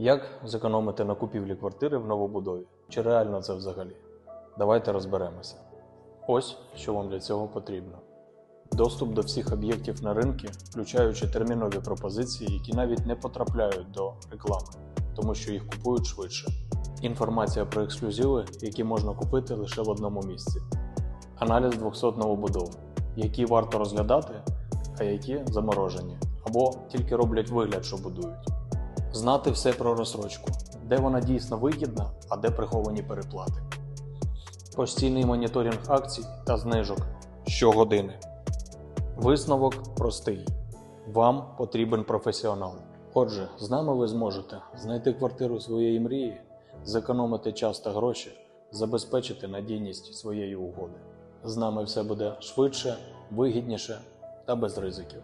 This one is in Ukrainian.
Як зекономити на купівлі квартири в новобудові? Чи реально це взагалі? Давайте розберемося. Ось що вам для цього потрібно. Доступ до всіх об'єктів на ринку, включаючи термінові пропозиції, які навіть не потрапляють до реклами, тому що їх купують швидше. Інформація про ексклюзиви, які можна купити лише в одному місці. Аналіз 200 новобудов, які варто розглядати, а які заморожені, або тільки роблять вигляд, що будують. Знати все про розсрочку, де вона дійсно вигідна, а де приховані переплати. Постійний моніторинг акцій та знижок щогодини. Висновок простий. Вам потрібен професіонал. Отже, з нами ви зможете знайти квартиру своєї мрії, зекономити час та гроші, забезпечити надійність своєї угоди. З нами все буде швидше, вигідніше та без ризиків.